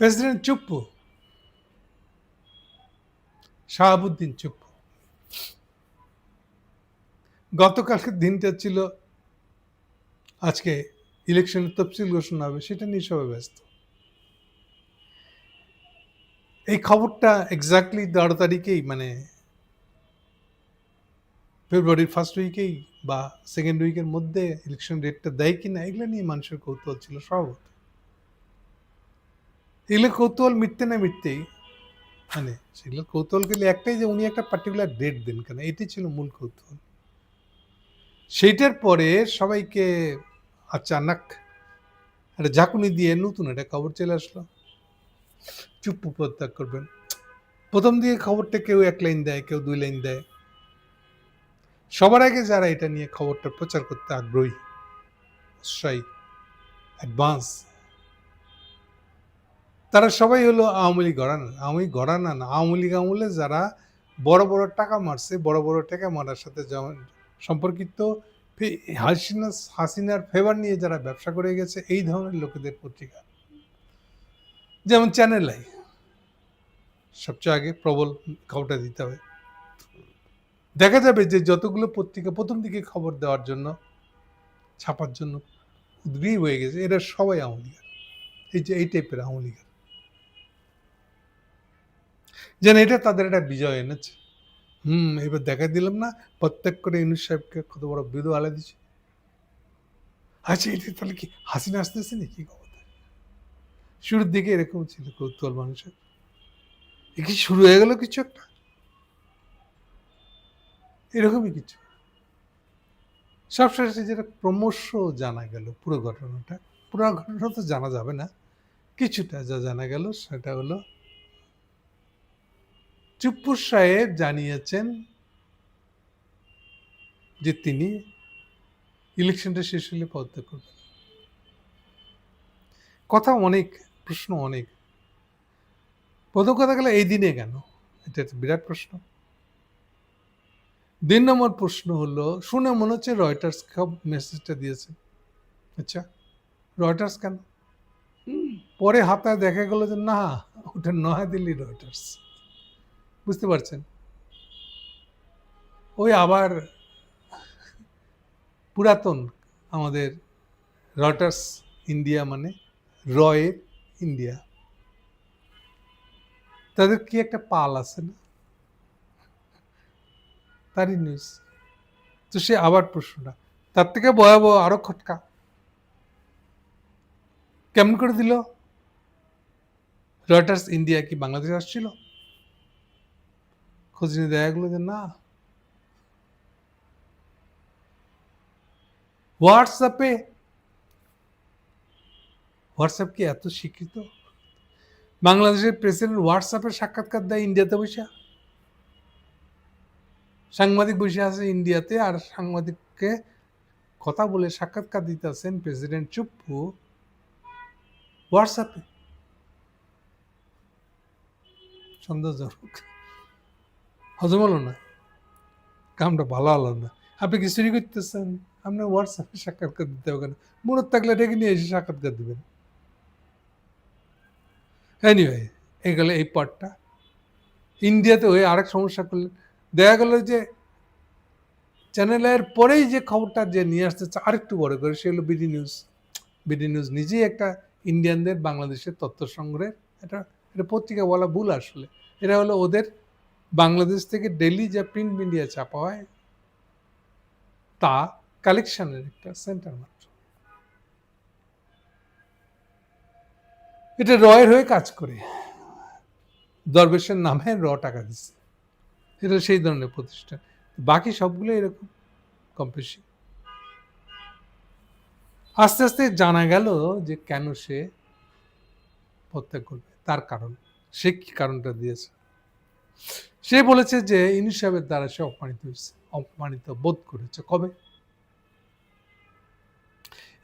President Chuppu, Shahabuddin Chuppu. গতকালকের দিনটা ছিল, আজকে ইলেকশনের তফসিল ঘোষণা হবে, সেটা নিয়ে সবাই ব্যস্ত। এই খবরটা এক্স্যাক্টলি তেরো তারিখেই মানে ফেব্রুয়ারির ফার্স্ট উইকেই বা সেকেন্ড উইকের মধ্যে ইলেকশন ডেটটা দেয় কিনা, এগুলো নিয়ে মানুষের কৌতূহল ছিল স্বভাবত এগুলো কৌতূহল মিটতে না মিটতেই মানে সেগুলো কৌতূহল গেলে একটাই যে উনি একটা পার্টিকুলার ডেট দেন কেন? এটি ছিল মূল কৌতূহল। সেইটার পরে সবাইকে আচানক একটা ঝাঁকুনি দিয়ে নতুন একটা খবর চলে আসলো। চুপ প্রত্যাগ করবেন। প্রথম দিকে খবরটা কেউ এক লাইন দেয়, কেউ দুই লাইন দেয়। সবার আগে যারা এটা নিয়ে খবরটা প্রচার করতে আগ্রহী উৎসাহী অ্যাডভান্স তারা সবাই হলো আওয়ামী লীগ ঘরানা আওয়ামী লীগ ঘরানা না আওয়ামী লীগ আমলে যারা বড় বড় টাকা মারছে, বড় বড় টাকা মারার সাথে সম্পর্কিত হাসিনা, হাসিনার ফেভার নিয়ে যারা ব্যবসা করে গেছে, এই ধরনের লোকেদের পত্রিকা। যেমন চ্যানেল আই সবচেয়ে আগে প্রবল খবরটা দিতে হবে। দেখা যাবে যে যতগুলো পত্রিকা প্রথম দিকে খবর দেওয়ার জন্য, ছাপার জন্য উদ্গ্রীব হয়ে গেছে, এরা সবাই আওয়ামী লীগের। এই যে, এই টাইপের আওয়ামী লীগের। যেন এটা তাদের একটা বিজয় এনেছে। হুম, এবার দেখা দিলাম না, প্রত্যেক করে ইউনুস সাহেবকে কত বড় বিধু আলা দিচ্ছে আচ্ছা এটা তাহলে কি হাসিনা আসতেছে নাকি খবর শুরুর দিকে এরকম ছিল কৌতূহল মানুষের। এ কি শুরু হয়ে গেল কিছু একটা? এরকমই কিছু। সবশেষে যেটা ক্রমশ জানা গেল পুরো ঘটনাটা, পুরো ঘটনা তো জানা যাবে না, কিছুটা যা জানা গেল সেটা হলো চুপ্পুর সাহেব জানিয়েছেন যে তিনি ইলেকশনটা শেষ হলে পদত্যাগ করবেন। কথা অনেক প্রশ্ন অনেক। প্রথম কথা গেলে এই দিনে কেন? এটা বিরাট প্রশ্ন। দুই নম্বর প্রশ্ন হলো শুনে মনে হচ্ছে রয়টার্স মেসেজটা দিয়েছে। আচ্ছা রয়টার্স কেন? পরে হাতায় দেখা গেল যে না ওটা নয়াদিল্লি রয়টার্স বুঝতে পারছেন? ওই আবার পুরাতন আমাদের রটার্স ইন্ডিয়া মানে রয়ের ইন্ডিয়া। তাদের কি একটা পাল আছে না? তারই নিউজ তো সে আবার প্রশ্নটা, তার থেকে ভয়াবহ আরও খটকা। কেমন করে দিল? রয়টার্স ইন্ডিয়া কি বাংলাদেশ আসছিল? খোঁজ নিয়ে দেখা গেলো যে না। হোয়াটসঅ্যাপে হোয়াটসঅ্যাপ কি এত স্বীকৃত? বাংলাদেশের প্রেসিডেন্ট হোয়াটসঅ্যাপে সাক্ষাৎকার দেয় ইন্ডিয়াতে বসে। সাংবাদিক বসে আছে ইন্ডিয়াতে আর সাংবাদিককে কথা বলে সাক্ষাৎকার দিতেছেন প্রেসিডেন্ট চুপ্পু। হোয়াটসঅ্যাপে সন্দেহজনক। হজম হলো না। কামটা ভালো হলো না আপনি কি চুরি করতেছেন? আপনার হোয়াটসঅ্যাপে সাক্ষাৎকার দিতে হবে না মনত থাকলে ডেকে নিয়ে এসে সাক্ষাৎকার দিবেন। এনিওয়ে এই গেল এই পার্টটা ইন্ডিয়াতে হয়ে আরেক সমস্যা করলেন। দেখা গেল যে চ্যানেলের পরেই যে খবরটা যে নিয়ে আসতে চা- আরেকটু বড় করে, সে হলো বিডি নিউজ বিডি নিউজ নিজেই একটা ইন্ডিয়ানদের বাংলাদেশের তথ্য সংগ্রহের, এটা এটা পত্রিকা বলা ভুল আসলে। এটা হলো ওদের বাংলাদেশ থেকে ডেলি যা প্রিন্ট মিডিয়া ছাপা হয়, তা কালেকশনের একটা সেন্টার মাত্র। এটা রয়ের হয়ে কাজ করে। দরবেশের নামে র টাকা দিচ্ছে। এটা সেই ধরনের প্রতিষ্ঠান। বাকি সবগুলো এরকম, কম বেশি। আস্তে আস্তে জানা গেল যে কেন সে হত্যা করবে। তার কারণ, সে কি কারণটা দিয়েছে? সে বলেছে যে ইনুস সাহেবের দ্বারা সে অপমানিত হয়েছে, অপমানিত বোধ করেছে। কবে?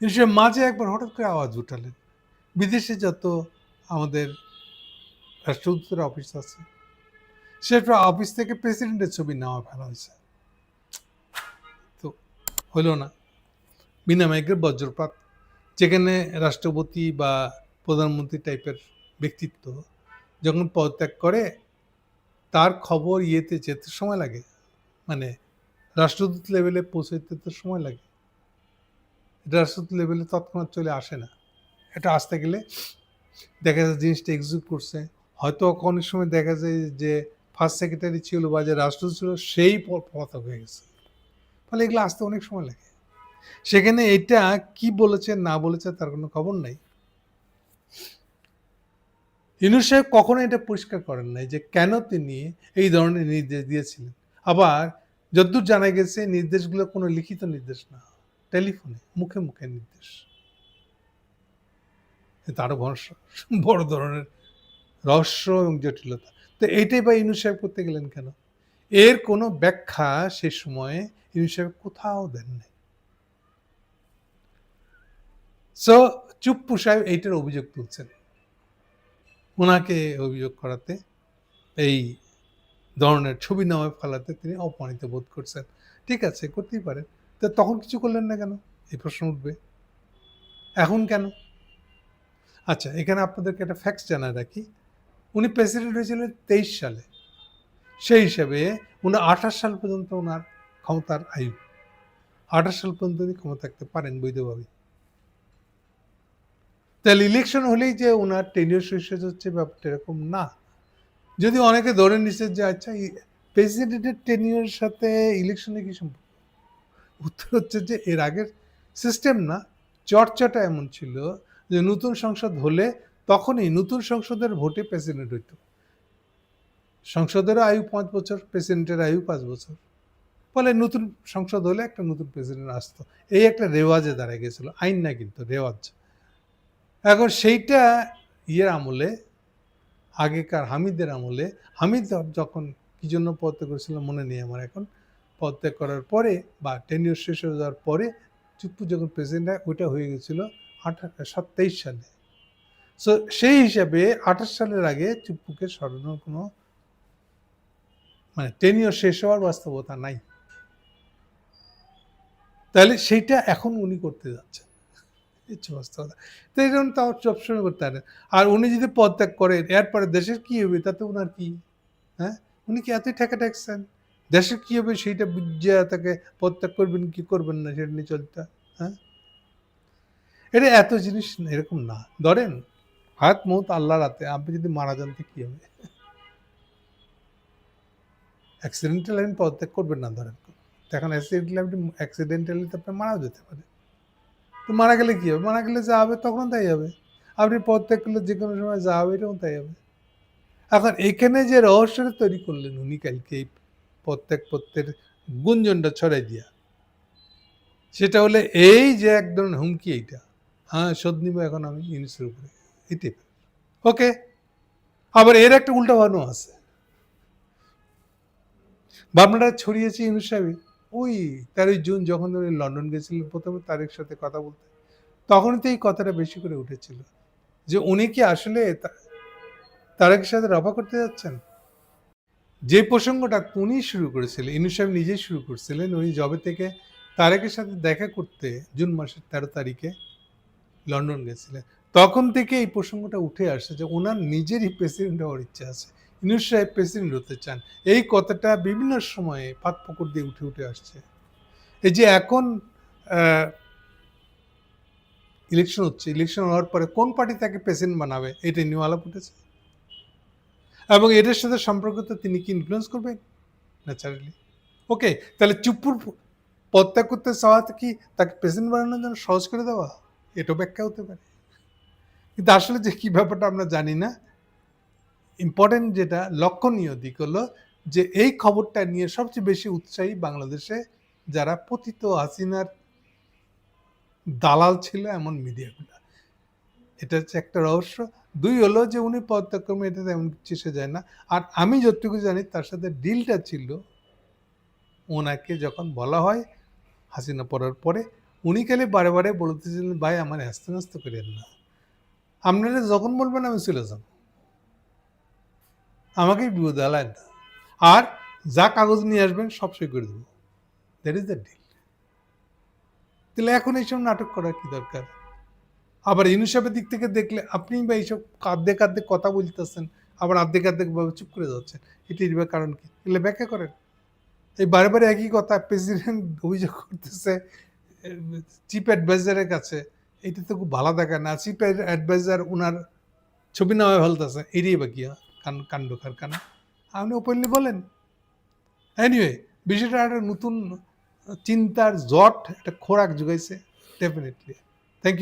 ইনুস সাহেব মাঝে একবার হঠাৎ করে আওয়াজ উঠালেন। বিদেশে যত আমাদের রাষ্ট্রদূতের অফিস আছে সেটা অফিস থেকে প্রেসিডেন্টের ছবি নেওয়া ফেলা হয়েছে। তো হলো না। বিনা মাইকের বজ্রপাত, যেখানে রাষ্ট্রপতি বা প্রধানমন্ত্রী টাইপের ব্যক্তিত্ব যখন পদত্যাগ করে তার খবর ইয়েতে যেতে সময় লাগে। মানে রাষ্ট্রদূত লেভেলে পৌঁছাইতে তো সময় লাগে। রাষ্ট্রদূত লেভেলে তৎক্ষণাৎ চলে আসে না। এটা আসতে গেলে দেখা যায় জিনিসটা এক্সিকিউট করছে। হয়তো অনেক সময় দেখা যায় যে ফার্স্ট সেক্রেটারি ছিল বা যে রাষ্ট্রদূত ছিল, সেই পলাতক হয়ে গেছে। ফলে এগুলো আসতে অনেক সময় লাগে। সেখানে এটা কি বলেছে, না বলেছে তার কোনো খবর নাই। ইউনুস সাহেব কখনো এটা পরিষ্কার করেন নাই যে কেন তিনি এই ধরনের নির্দেশ দিয়েছিলেন। আবার যদ্দূর জানা গেছে, নির্দেশগুলো কোনো লিখিত নির্দেশ না, টেলিফোনে, মুখে মুখে নির্দেশ। আরও বড় ধরনের রহস্য এবং জটিলতা। তো এইটাই বা ইউনুস সাহেব করতে গেলেন কেন? এর কোনো ব্যাখ্যা সে সময়ে ইউনুস সাহেব কোথাও দেন নাই। সো চুপ্পু সাহেব এইটার অভিযোগ তুলছেন। ওনাকে অভিযোগ করাতে, এই ধরনের ছবি নামে ফেলাতে তিনি অপমানিত বোধ করছেন। ঠিক আছে, করতেই পারেন। তো তখন কিছু করলেন না কেন? এই প্রশ্ন উঠবে। এখন কেন? আচ্ছা এখানে আপনাদেরকে একটা ফ্যাক্স জানা রাখি। উনি প্রেসিডেন্ট হয়েছিলেন তেইশ সালে। সেই হিসাবে উনি আঠাশ সাল পর্যন্ত ওনার ক্ষমতার আয়ু। আঠাশ সাল পর্যন্ত উনি ক্ষমতা থাকতে পারেন বৈধভাবে। তাহলে ইলেকশন হলেই যে ওনার টেনিয়র শেষ হয়ে যাচ্ছে ব্যাপারটা এরকম না। যদি অনেকে ধরে নিচ্ছে যে আচ্ছা প্রেসিডেন্টের টেনিয়র সাথে ইলেকশনে কি সম্পর্ক? উত্তর হচ্ছে যে, এর আগের সিস্টেম না। চর্চাটা এমন ছিল যে, নতুন সংসদ হলে তখনই নতুন সংসদের ভোটে প্রেসিডেন্ট হইতো। সংসদেরও আয়ু পাঁচ বছর প্রেসিডেন্টের আয়ু পাঁচ বছর। ফলে নতুন সংসদ হলে একটা নতুন প্রেসিডেন্ট আসতো। এই একটা রেওয়াজে দাঁড়ায় গেছিল। আইন না কিন্তু, রেওয়াজ। এখন সেইটা ইয়ের আমলে, আগেকার হামিদের আমলে, হামিদ যখন কি জন্য পদত্যাগ করেছিল মনে নেই আমার এখন। পদত্যাগ করার পরে বা টেনিয়র শেষ হয়ে যাওয়ার পরে চুপ্পু যখন প্রেসিডেন্ট হয়, ওইটা হয়ে গেছিল আঠাশ সাত, তেইশ সালে। সো সেই হিসাবে আঠাশ সালের আগে চুপ্পুকে সরানোর কোনো মানে টেনিয়র শেষ হওয়ার বাস্তবতা নাই। তাহলে সেইটা এখন উনি করতে যাচ্ছেন। হচ্ছে বাস্তবতা তো এই জন্য তাও সবসময় করতে পারেন আর উনি যদি পদত্যাগ করেন, এরপরে দেশের কি হবে? তাতে ওনার কি? হ্যাঁ? উনি কি এতই ঠেকা ঠেকছেন? দেশের কি হবে? সেইটা বুঝিয়ে তাকে পদত্যাগ করবেন কি করবেন না সেটা নিয়ে চলতে হ্যাঁ। এটা এত জিনিস এরকম না। ধরেন, হাত মৌত আল্লাহর হাতে, আপনি যদি মারা যান তো কি হবে? অ্যাক্সিডেন্টাল আপনি পদত্যাগ করবেন না ধরেন। এখন অ্যাক্সিডেন্টালি আপনি অ্যাক্সিডেন্টালি তো আপনি মারাও যেতে পারে মারা গেলে কি হবে? মারা গেলে যা হবে তখন তাই হবে। আপনি পদত্যাগ করলে যে কোনো সময় যা হবে এরকম তাই হবে। এখন এখানে যে রহস্যটা তৈরি করলেন উনি কালকে এই প্রত্যেক প্রত্যেক গুঞ্জনটা ছড়াই দিয়া, সেটা হলে এই যে এক ধরনের হুমকি এইটা। হ্যাঁ শোধ নিব এখন আমি ইউনিসের উপরে। এটাই ওকে? আবার এর একটা উল্টা ভাবনা আছে। ভাবনাটা ছড়িয়েছি ইউনুস সাহেব ওই তেরোই জুন যখন উনি লন্ডন গেছিলেন প্রথমে তারের সাথে কথা বলতে, তখনই তো এই কথাটা বেশি করে উঠেছিল যে উনি কি আসলে তারেকের সাথে রফা করতে যাচ্ছেন? যে প্রসঙ্গটা উনি শুরু করেছিলেন ইনু সাহেব নিজেই শুরু করছিলেন উনি জবে থেকে তারেকের সাথে দেখা করতে জুন মাসের তেরো তারিখে লন্ডন গেছিলেন, তখন থেকে এই প্রসঙ্গটা উঠে আসছে যে ওনার নিজেরই প্রেসিডেন্ট হওয়ার ইচ্ছা আছে। ইনুস সাহেব প্রেসিডেন্ট হতে চান। এই কথাটা বিভিন্ন সময়ে পকর দিয়ে উঠে উঠে আসছে। এই যে এখন ইলেকশন হচ্ছে ইলেকশন হওয়ার পরে কোন পার্টি তাকে প্রেসিডেন্ট বানাবে এটা নিয়ে আলাপ উঠেছে? এবং এটার সাথে সম্পর্কিত তিনি কি ইনফ্লুয়েন্স করবেন? ন্যাচারালি ওকে তাহলে চুপ্পুর পদত্যাগ করতে চাওয়াতে কি তাকে প্রেসিডেন্ট বানানোর জন্য সহজ করে দেওয়া? এটাও ব্যাখ্যা হতে পারে। কিন্তু আসলে যে কী ব্যাপারটা আমরা জানি না ইম্পর্টেন্ট যেটা লক্ষণীয় দিক হলো যে এই খবরটা নিয়ে সবচেয়ে বেশি উৎসাহী বাংলাদেশে যারা পতিত হাসিনার দালাল ছিল এমন মিডিয়াগুলো। এটা হচ্ছে একটা রহস্য। দুই হলো যে উনি পদত্যাগ করবেন এটা তেমন কিছু এসে যায় না। আর আমি যতটুকু জানি, তার সাথে ডিলটা ছিল ওনাকে যখন বলা হয় হাসিনা পড়ার পরে, উনি খালি বারে বারে বলতেছিলেন, ভাই, আমার হ্যাস্ত ন্যস্ত করেন না। আপনারা যখন বলবেন, আমি চলে যাব। আমাকে বিপদে আলায় না আর যা কাগজ নিয়ে আসবেন, সব সই করে দেবো। দ্যাট ইজ দ্য ডিল তাহলে এখন এইসব নাটক করার কি দরকার? আবার ইউনুসাফের দিক থেকে দেখলে আপনি বা এইসব কাঁদতে কাঁদতে কথা বলতেছেন, আবার আর্ধেক আর্ধেক ভাবে চুপ করে যাচ্ছেন। এটির কারণ কি? এগুলো ব্যাখ্যা করেন। এই বারে বারে একই কথা প্রেসিডেন্ট অভিযোগ করতেছে চিফ অ্যাডভাইজারের কাছে। এটা তো খুব ভালো দেখা না। চিফ অ্যাডভাইজার ওনার ছবি নেওয়া ফেলতেছে। এড়িয়ে বা কি কান- কাণ্ড, কারখানা। আপনি ওপেনলি বলেন। এনিওয়ে বিষয়টা একটা নতুন চিন্তার জট, একটা খোরাক যোগাইছে ডেফিনেটলি থ্যাংক ইউ